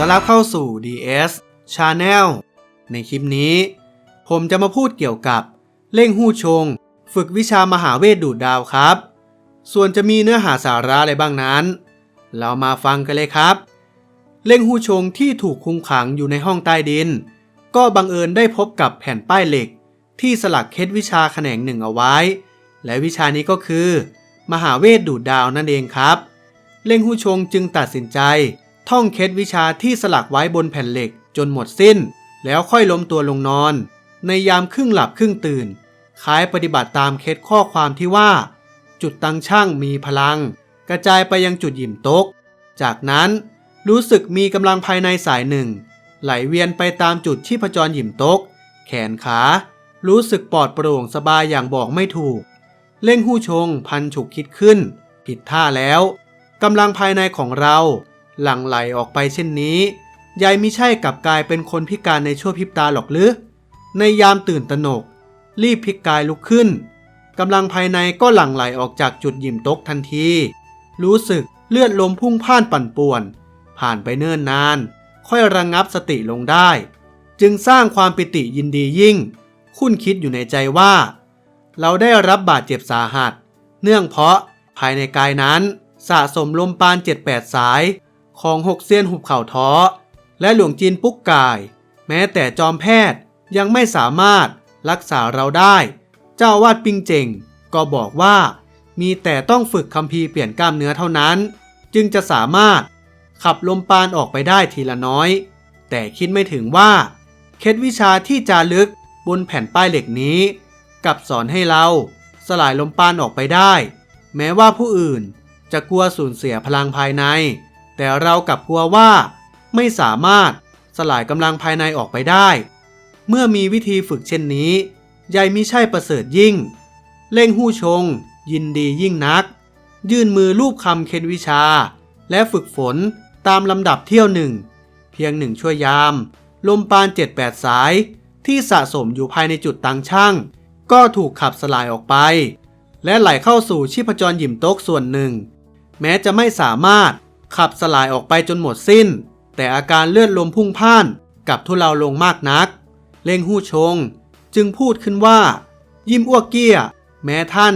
ขอต้อนรับเข้าสู่ DS Channel ในคลิปนี้ ผมจะมาพูดเกี่ยวกับเล่งหู้ชง ฝึกวิชามหาเวทดูดดาวครับ ส่วนจะมีเนื้อหาสาระอะไรบ้างนั้น เรามาฟังกันเลยครับ เล่งหู้ชงที่ถูกคุมขังอยู่ในห้องใต้ดิน ก็บังเอิญได้พบกับแผ่นป้ายเหล็ก ที่สลักเคล็ดวิชาแขนงหนึ่งเอาไว้ และวิชานี้ก็คือ มหาเวทดูดดาวนั่นเองครับ เล่งหู้ชงจึงตัดสินใจ ท่องเคล็ดวิชาที่สลักไว้บนแผ่นเหล็กจนหมดสิ้น แล้วค่อยล้มตัวลงนอน ในยามครึ่งหลับครึ่งตื่นคล้ายปฏิบัติตามเคล็ดข้อความที่ว่า จุดตั้งช่างมีพลัง กระจายไปยังจุดหยิมโต๊กจากนั้นรู้สึกมีกำลังภายในสายหนึ่ง ไหลเวียนไปตามจุดที่ผจรหยิมโต๊กแขนขา รู้สึกปลอดโปร่งสบายอย่างบอกไม่ถูก เล่งหู้ชงพันฉุกคิดขึ้น ผิดท่าแล้วกำลังภายในของเรา หลั่งไหลออกไปเช่นนี้ ยายมิใช่กลับกลายเป็นคนพิการในชั่วพริบตาหรอกหรือ ในยามตื่นตระหนก รีบพลิกกายลุกขึ้นกำลังภายในก็หลั่งไหลออกจากจุดหยิมตกทันที รู้สึกเลือดลมพุ่งพ่านปั่นป่วน ผ่านไปเนิ่นนาน ค่อยระงงับสติลงได้ จึงสร้างความปิติยินดียิ่ง คุ้นคิดอยู่ในใจว่า เราได้รับบาดเจ็บสาหัส เนื่องเพราะภายในกายนั้นสะสมลมปาน78สาย ของหกเซียนหุบเข่าท้อ และหลวงจีนปุ๊กกาย แม้แต่จอมแพทย์ยังไม่สามารถรักษาเราได้ เจ้าวาดปิงเจงก็บอกว่า มีแต่ต้องฝึกคัมภีเปลี่ยนกล้ามเนื้อเท่านั้น จึงจะสามารถขับลมปานออกไปได้ทีละน้อย แต่คิดไม่ถึงว่าเคล็ดวิชาที่จารึกบนแผ่นป้ายเหล็กนี้กับสอนให้เราสลายลมปานออกไปได้ แม้ว่าผู้อื่นจะกลัวสูญเสียพลังภายใน แต่เรากลับกลัวว่า ไม่สามารถสลายกำลังภายในออกไปได้ เมื่อมีวิธีฝึกเช่นนี้ยายมิใช่ประเสริฐยิ่ง เล่งหู้ชง ยินดียิ่งนัก ยื่นมือลูบคำเค้นวิชา และฝึกฝนตามลำดับเที่ยวหนึ่ง เพียงหนึ่งชั่วยาม ลมปาน7-8สายที่สะสมอยู่ภายในจุดตังช่าง ก็ถูกขับสลายออกไป และไหลเข้าสู่ชีพจรหยิมโต๊กส่วนหนึ่ง แม้จะไม่สามารถ ขับสลายออกไปจนหมดสิ้น แต่อาการเลือดลมพุ่งพ่านกับทุเลาลงมากนัก เล่งหู้ชง จึงพูดขึ้นว่า ยิมอ้วกเกี้ย แม้ท่าน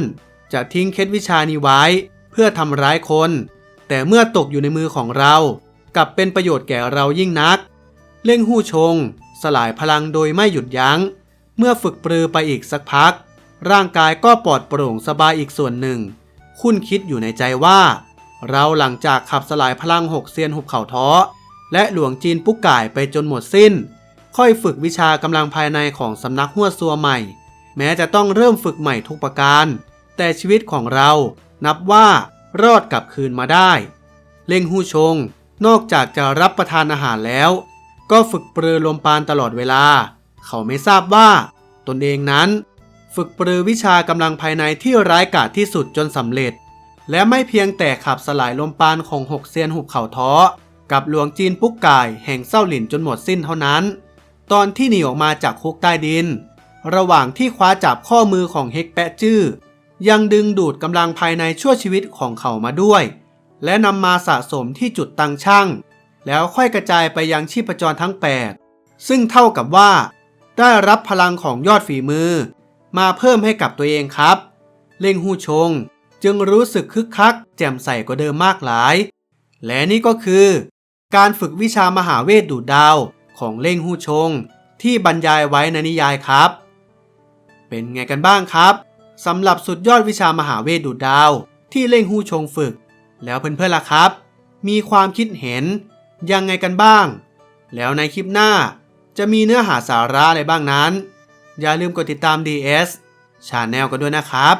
จะทิ้งเคล็ดวิชานี้ไว้ เพื่อทำร้ายคน แต่เมื่อตกอยู่ในมือของเรา กลับเป็นประโยชน์แก่เรายิ่งนัก เล่งหู้ชง สลายพลังโดยไม่หยุดยัง้ง เมื่อฝึกปรือไปอีกสักพัก ร่างกายก็ปลอดโปร่งสบายอีกส่วนหนึ่ง คุ้นคิดอยู่ในใจว่า เราหลังจากขับสลายพลังหกเซียนหุบเข่าท้อ และหลวงจีนปุ๊กก่ายไปจนหมดสิ้น ค่อยฝึกวิชากำลังภายในของสำนักหัวซัวใหม่ แม้จะต้องเริ่มฝึกใหม่ทุกประการ แต่ชีวิตของเรานับว่ารอดกลับคืนมาได้ เล่งหู้ชง นอกจากจะรับประทานอาหารแล้ว ก็ฝึกปรือลมปานตลอดเวลา เขาไม่ทราบว่า ตนเองนั้น ฝึกปรือวิชากำลังภายในที่ร้ายกาจที่สุดจนสำเร็จ และไม่เพียงแต่ขับสลายลมปานของหกเซียนหุบเขาท้อ กับหลวงจีนปุ๊กไกายแห่งเศร้าหลินจนหมดสิ้นเท่านั้น ตอนที่หนีออกมาจากคุกใต้ดิน ระหว่างที่คว้าจับข้อมือของเฮกแปะจื้อยังดึงดูดกำลังภายในชั่วชีวิตของเขามาด้วย และนำมาสะสมที่จุดตังช่างแล้วค่อยกระจายไปยังชีพจรทั้ง 8 ซึ่งเท่ากับว่า ได้รับพลังของยอดฝีมือ มาเพิ่มให้กับตัวเองครับ เล่งหูชง จึงรู้สึกคึกคัก แจ่มใสกว่าเดิมมากหลาย และนี่ก็คือ การฝึกวิชามหาเวทดูดดาวของเล่งหู้ชง ที่บรรยายไว้ในนิยายครับ เป็นไงกันบ้างครับสำหรับสุดยอดวิชามหาเวทดูดดาว ที่เล่งหู้ชงฝึก แล้วเพื่อนๆล่ะครับ มีความคิดเห็นยังไงกันบ้าง แล้วในคลิปหน้าจะมีเนื้อหาสาระอะไรบ้างนั้น อย่าลืมกดติดตาม DS Channel กันด้วยนะครับ